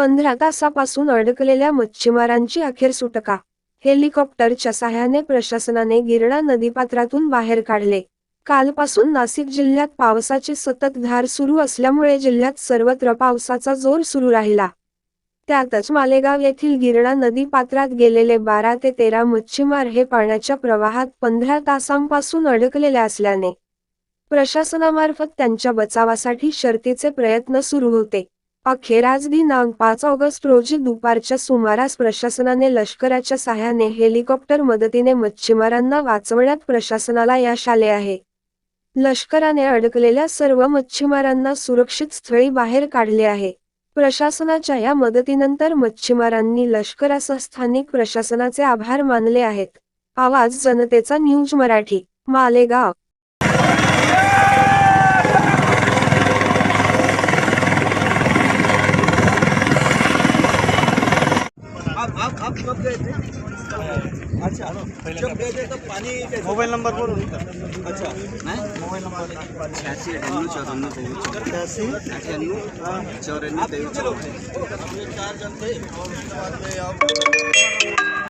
पंधरा तासापासून अडकलेल्या मच्छीमारांची अखेर सुटका. हेलिकॉप्टरच्या सहाय्याने प्रशासनाने गिरणा नदीपात्रातून बाहेर काढले. कालपासून नाशिक जिल्ह्यात पावसाची सततधार सुरू असल्यामुळे जिल्ह्यात सर्वत्र पावसाचा जोर सुरू राहिला. त्यातच मालेगाव येथील गिरणा नदी पात्रात गेलेले बारा ते तेरा मच्छीमार हे पाण्याच्या प्रवाहात पंधरा तासांपासून अडकलेले असल्याने प्रशासनामार्फत त्यांच्या बचावासाठी शर्तीचे प्रयत्न सुरू होते. अखेर आज दिनांक पाच ऑगस्ट रोजी दुपारच्या सुमारास प्रशासनाने लष्कराच्या सहाय्याने हेलिकॉप्टर मदतीने मच्छीमारांना वाचवण्यात प्रशासनाला यश आले आहे. लष्कराने अडकलेल्या सर्व मच्छीमारांना सुरक्षित स्थळी बाहेर काढले आहे. प्रशासनाच्या या मदतीनंतर मच्छीमारांनी लष्करासह स्थानिक प्रशासनाचे आभार मानले आहेत. आवाज जनतेचा न्यूज मराठी मालेगाव. आप आप आप कब गए थे? अच्छा जब गए थे तब पानी कैसा? मोबाईल नंबर बोलून अच्छा। मोबाईल नंबर चौऱ्याण्णव आप तेवीस कितने लोग थे चार जन थे और बाद में आप